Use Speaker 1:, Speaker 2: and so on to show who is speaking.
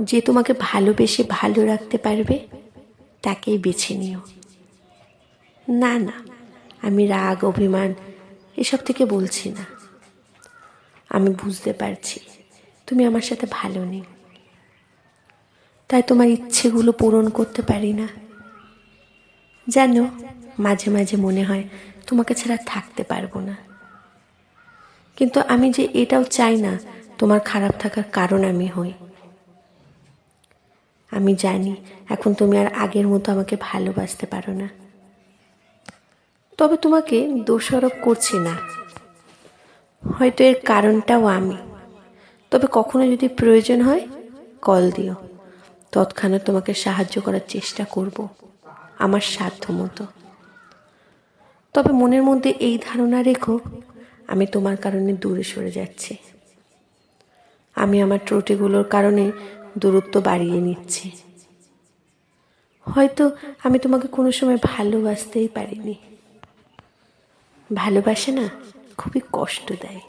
Speaker 1: যে তোমাকে ভালোবেসে ভালো রাখতে পারবে, তাকেই বেছে নিও। না না, আমি রাগ, অভিমান এসব থেকে বলছি না। আমি বুঝতে পারছি তুমি আমার সাথে ভালো নেই। তাই তোমার ইচ্ছেগুলো পূরণ করতে পারি না। জানো, মাঝে মাঝে মনে হয় তোমাকে ছাড়া থাকতে পারব না। কিন্তু আমি যে এটাও চাই না, তোমার খারাপ থাকার কারণ আমি হই। আমি জানি, এখন তুমি আর আগের মতো আমাকে ভালোবাসতে পারো না। তবে তোমাকে দোষারোপ করছি না। হয়তো এর কারণটাও আমি। তবে কখনো যদি প্রয়োজন হয়, কল দিও। তৎক্ষণাৎ তোমাকে সাহায্য করার চেষ্টা করব, আমার সাধ্য মতো। তবে মনের মধ্যে এই ধারণা রেখো, আমি তোমার কারণে দূরে সরে যাচ্ছি। আমি আমার ত্রুটিগুলোর কারণে দূরত্ব বাড়িয়ে নিচ্ছি। হয়তো আমি তোমাকে কোনো সময় ভালোবাসতেই পারিনি। ভালোবাসে না খুবই কষ্ট দেয়।